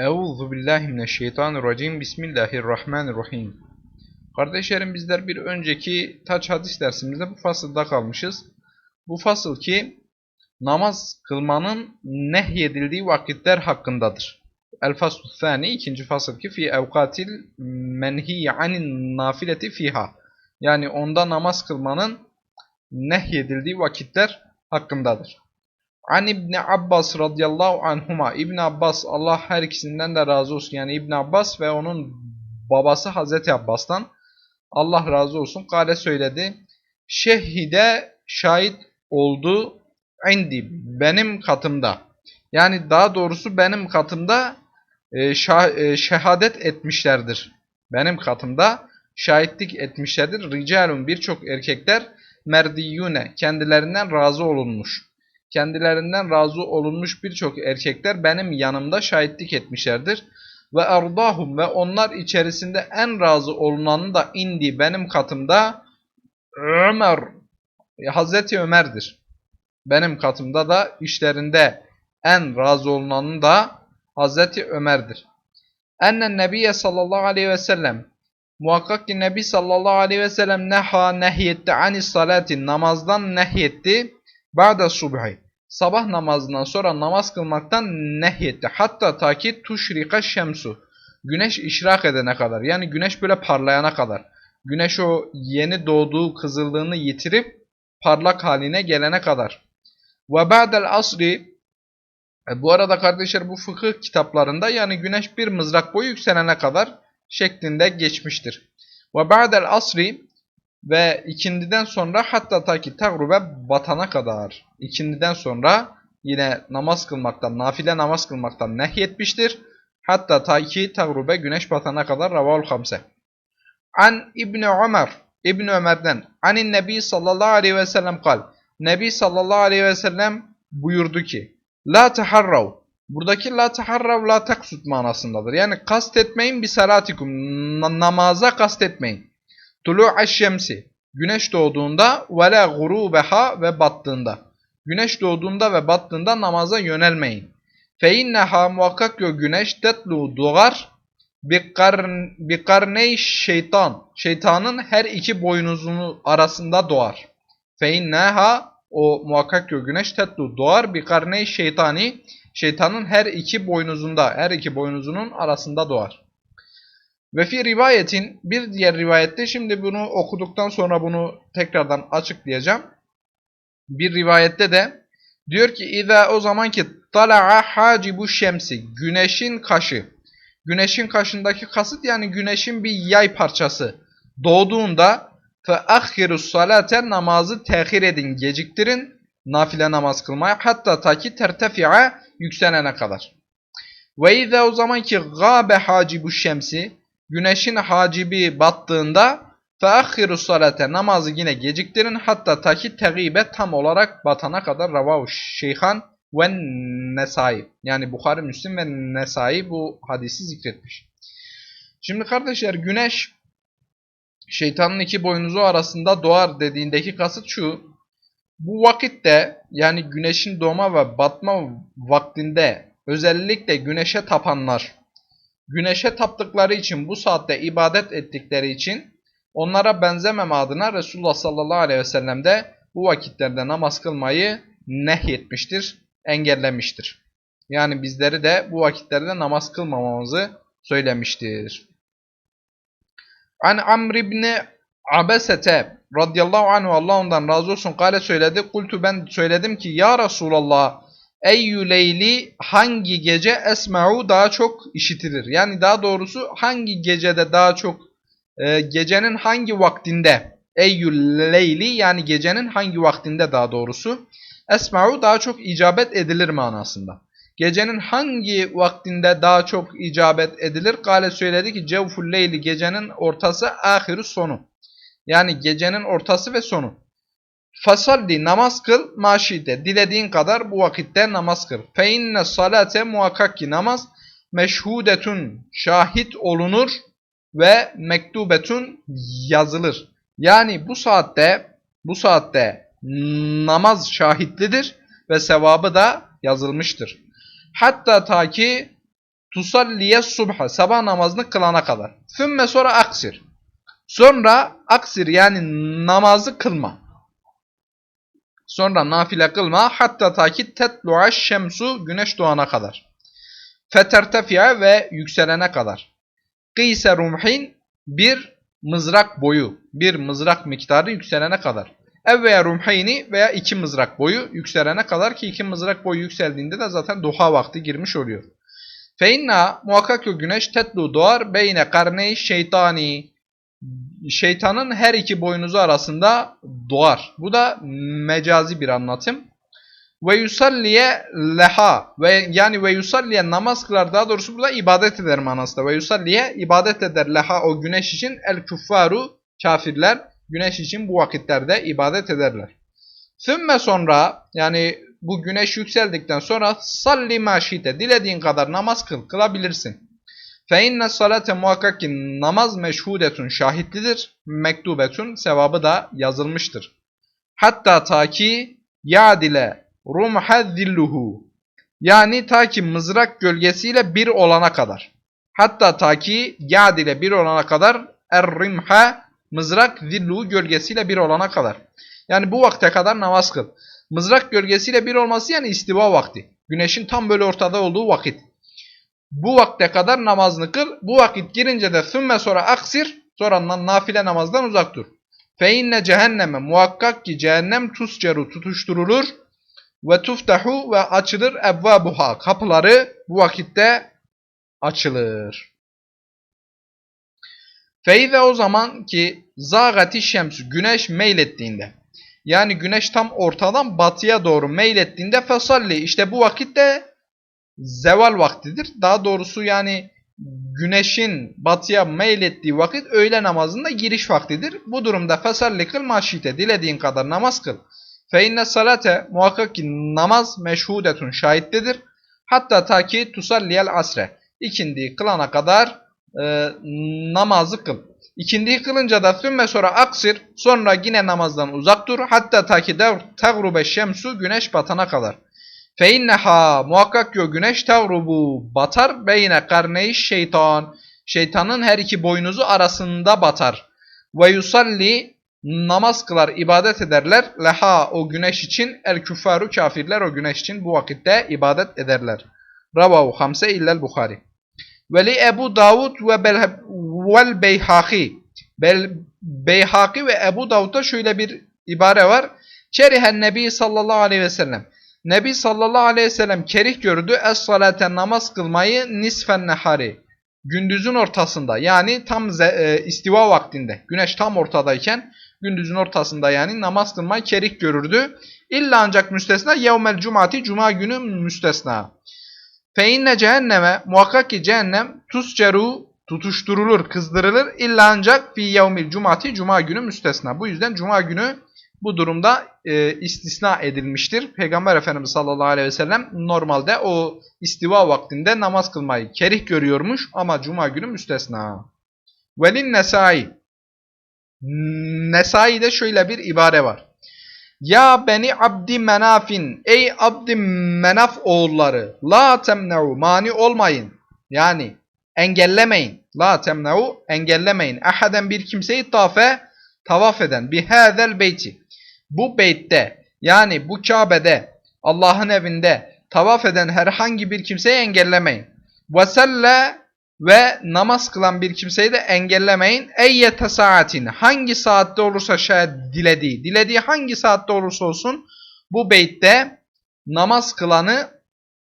Euzu billahi mineşşeytanirracim. Bismillahirrahmanirrahim. Kardeşlerim bizler bir önceki taç hadis dersimizde bu fasılda kalmışız. Bu fasıl ki namaz kılmanın nehyedildiği vakitler hakkındadır. El faslu thani ikinci fasıl ki fi evkatil menhi anin nafileti fiha. Yani onda namaz kılmanın nehyedildiği vakitler hakkındadır. An İbni Abbas radıyallahu anhuma İbn Abbas Allah her ikisinden de razı olsun. Yani İbn Abbas ve onun babası Hazreti Abbas'tan Allah razı olsun. Kale söyledi. Şehide şahit oldu indi benim katımda. Yani daha doğrusu benim katımda e, e, şehadet etmişlerdir. Benim katımda şahitlik etmişlerdir. Ricalun birçok erkekler merdiyune kendilerinden razı olunmuş kendilerinden razı olunmuş birçok erkekler benim yanımda şahitlik etmişlerdir. Ve erdahum ve onlar içerisinde en razı olunanı da indi benim katımda Ömer, Hazreti Ömer'dir. Benim katımda da işlerinde en razı olunanı da Hazreti Ömer'dir. Ennen Nebiye sallallahu aleyhi ve sellem Muhakkak ki Nebi sallallahu aleyhi ve sellem neha nehyetti anis salati namazdan nehyetti Ba'da subhi. Sabah namazından sonra namaz kılmaktan nehyetti. Hatta ta ki tuşrika şemsu. Güneş işrak edene kadar. Yani güneş böyle parlayana kadar. Güneş o yeni doğduğu kızıldığını yitirip parlak haline gelene kadar. Ve ba'del asri e, bu arada kardeşler bu fıkıh kitaplarında yani güneş bir mızrak boyu yükselene kadar şeklinde geçmiştir. Ve ba'del asri ve ikindiden sonra hatta ta ki tagrube batana kadar. İkindiden sonra yine namaz kılmaktan, nafile namaz kılmaktan nehyetmiştir. Hatta ta ki tagrube güneş batana kadar raval hamse. An İbni Ömer, İbni Ömer'den, anin Nebi sallallahu aleyhi ve sellem kal. Nebi sallallahu aleyhi ve sellem buyurdu ki, La taharrav. Buradaki la taharrav la taksut manasındadır. Yani kast etmeyin bir salatikum. Namaza kast etmeyin. Tulu'aş şemsi. Güneş doğduğunda ve la gurubeha ve battığında. Güneş doğduğunda ve battığında namaza yönelmeyin. Fe inneha muhakkak ki güneş tetlu doğar bir karney şeytan. Şeytanın her iki boynuzunu arasında doğar. Fe inneha o muhakkak ki güneş tetlu doğar bir karney şeytani. Şeytanın her iki boynuzunda, her iki boynuzunun arasında doğar. Ve fi rivayetin bir diğer rivayette şimdi bunu okuduktan sonra bunu tekrardan açıklayacağım. Bir rivayette de diyor ki İza o zaman ki tala'a hacibu şemsi güneşin kaşı. Güneşin kaşındaki kasıt yani güneşin bir yay parçası doğduğunda fe ahhiru salate namazı tehir edin, geciktirin nafile namaz kılmaya hatta ta ki tertefi'a yükselene kadar. Ve izâ o zaman ki gâbe hacibu şemsi güneşin hacibi battığında feakhiru salate namazı yine geciktirin hatta taki tegibe tam olarak batana kadar ravav şeyhan ve nesai yani Bukhari Müslim ve Nesai bu hadisi zikretmiş. Şimdi kardeşler güneş şeytanın iki boynuzu arasında doğar dediğindeki kasıt şu. Bu vakitte yani güneşin doğma ve batma vaktinde özellikle güneşe tapanlar güneşe taptıkları için bu saatte ibadet ettikleri için onlara benzemem adına Resulullah sallallahu aleyhi ve sellem de bu vakitlerde namaz kılmayı nehyetmiştir, engellemiştir. Yani bizleri de bu vakitlerde namaz kılmamamızı söylemiştir. An Amr ibn Abesete radıyallahu anhu Allah ondan razı olsun kale söyledi. Kultu ben söyledim ki ya Resulallah Eyyü leyli hangi gece esma'u daha çok işitilir. Yani daha doğrusu hangi gecede daha çok e, gecenin hangi vaktinde eyyü leyli yani gecenin hangi vaktinde daha doğrusu esma'u daha çok icabet edilir manasında. Gecenin hangi vaktinde daha çok icabet edilir? Kale söyledi ki cevful leyli gecenin ortası ahiru sonu. Yani gecenin ortası ve sonu. Fasalli namaz kıl maşide. Dilediğin kadar bu vakitte namaz kıl. Fe inne salate muhakkak ki namaz meşhudetun şahit olunur ve mektubetun yazılır. Yani bu saatte bu saatte namaz şahitlidir ve sevabı da yazılmıştır. Hatta ta ki tusalliye subha sabah namazını kılana kadar. Sümme sonra aksir. Sonra aksir yani namazı kılma. Sonra nafile kılma hatta takit tetlu'a şemsu güneş doğana kadar. Fetertefiye ve yükselene kadar. Kıyse rumhin bir mızrak boyu, bir mızrak miktarı yükselene kadar. Ev veya rumhayni veya iki mızrak boyu yükselene kadar ki iki mızrak boyu yükseldiğinde de zaten duha vakti girmiş oluyor. Feinna muhakkak ki güneş tetlu doğar beyne karney şeytani. Şeytanın her iki boynuzu arasında doğar. Bu da mecazi bir anlatım. Ve yusalliye leha ve yani ve yusalliye namaz kılar daha doğrusu burada ibadet eder manasında. Ve yusalliye ibadet eder leha o güneş için el kuffaru kafirler güneş için bu vakitlerde ibadet ederler. Sümme sonra yani bu güneş yükseldikten sonra salli maşite dilediğin kadar namaz kıl kılabilirsin. Fe inne salate muhakkak ki namaz meşhudetun şahitlidir. Mektubetun sevabı da yazılmıştır. Hatta ta ki yadile rumha zilluhu yani ta ki mızrak gölgesiyle bir olana kadar. Hatta ta ki yadile bir olana kadar er-rimha mızrak zilluhu gölgesiyle bir olana kadar. Yani bu vakte kadar namaz kıl. Mızrak gölgesiyle bir olması yani istiva vakti. Güneşin tam böyle ortada olduğu vakit. Bu vakte kadar namazını kıl. Bu vakit girince de sümme sonra aksir. Sonra nafile namazdan uzak dur. Fe inne cehenneme muhakkak ki cehennem tusceru tutuşturulur. Ve tuftahu ve açılır ebvabuha. Kapıları bu vakitte açılır. Feyze o zaman ki zagati şemsü güneş meylettiğinde yani güneş tam ortadan batıya doğru meylettiğinde fesalli işte bu vakitte zeval vaktidir. Daha doğrusu yani güneşin batıya meylettiği vakit öğle namazında giriş vaktidir. Bu durumda fesalli kıl maşite dilediğin kadar namaz kıl. Fe inne salate muhakkak ki namaz meşhudetun şahitlidir. Hatta ta ki tusalliyel asre. İkindiyi kılana kadar e, namazı kıl. İkindiyi kılınca da sümme sonra aksir, sonra yine namazdan uzak dur. Hatta ta ki tegrube şemsu güneş batana kadar. Fe inneha muhakkak ki o güneş tagrubu batar beyne karneyi şeytan. Şeytanın her iki boynuzu arasında batar. Ve yusalli namaz kılar, ibadet ederler. Leha o güneş için el küffaru kafirler o güneş için bu vakitte ibadet ederler. Ravahu hamse illel Bukhari. Veli Ebu Davud ve vel Beyhaki. Bel, Beyhaki ve Ebu Davud'da şöyle bir ibare var. Çerihen Nebi sallallahu aleyhi ve sellem. Nebi sallallahu aleyhi ve sellem kerih gördü es salate namaz kılmayı nisfen nehari. Gündüzün ortasında yani tam e, istiva vaktinde. Güneş tam ortadayken gündüzün ortasında yani namaz kılmayı kerih görürdü. İlla ancak müstesna yevmel cumati cuma günü müstesna. Fe inne cehenneme muhakkak ki cehennem tusceru tutuşturulur, kızdırılır illa ancak fi yevmil cumati cuma günü müstesna. Bu yüzden cuma günü bu durumda e, istisna edilmiştir. Peygamber Efendimiz sallallahu aleyhi ve sellem normalde o istiva vaktinde namaz kılmayı kerih görüyormuş ama cuma günü müstesna. Velin Nesai Nesai'de şöyle bir ibare var. Ya beni abdi menafin ey abdi menaf oğulları la temne'u mani olmayın. Yani engellemeyin. La temne'u engellemeyin. Ahaden bir kimseyi tafe tavaf eden bihâzel beyti. Bu beytte yani bu Kabe'de Allah'ın evinde tavaf eden herhangi bir kimseyi engellemeyin. Ve ve namaz kılan bir kimseyi de engellemeyin. Eyyete saatin hangi saatte olursa şayet dilediği, dilediği hangi saatte olursa olsun bu beytte namaz kılanı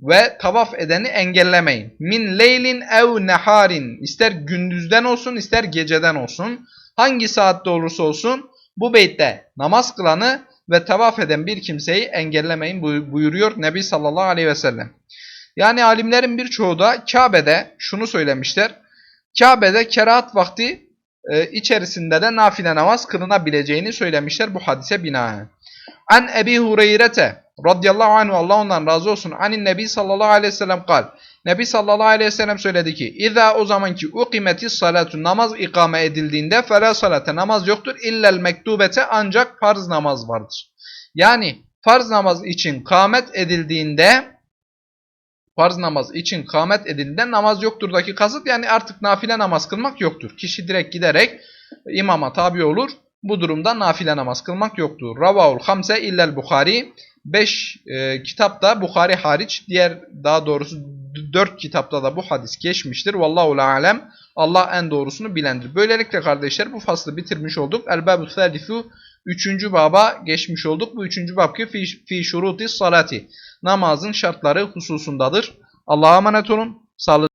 ve tavaf edeni engellemeyin. Min leylin ev neharin ister gündüzden olsun ister geceden olsun hangi saatte olursa olsun bu beytte namaz kılanı ve tavaf eden bir kimseyi engellemeyin buyuruyor Nebi sallallahu aleyhi ve sellem. Yani alimlerin birçoğu da Kabe'de şunu söylemişler. Kabe'de kerahat vakti e, içerisinde de nafile namaz kılınabileceğini söylemişler bu hadise binaen. An Ebi Hureyre'te radıyallahu anhu Allah ondan razı olsun. Anin Nebi sallallahu aleyhi ve sellem kal. Nebi sallallahu aleyhi ve sellem söyledi ki İza o zaman ki ukimetis salatu namaz ikame edildiğinde fela salate namaz yoktur illel mektubete ancak farz namaz vardır. Yani farz namaz için kâmet edildiğinde farz namaz için kâmet edildiğinde namaz yoktur'daki kasıt yani artık nafile namaz kılmak yoktur. Kişi direkt giderek imama tabi olur. Bu durumda nafile namaz kılmak yoktur. Ravahul hamse illel Bukhari. 5 e, kitapta Bukhari hariç diğer daha doğrusu 4 kitapta da bu hadis geçmiştir. Vallahu alem. Allah en doğrusunu bilendir. Böylelikle kardeşler bu faslı bitirmiş olduk. El-Babu Thalifu 3. baba geçmiş olduk. Bu 3. bab ki fi, fi salati. Namazın şartları hususundadır. Allah'a emanet olun. Sağlıcakla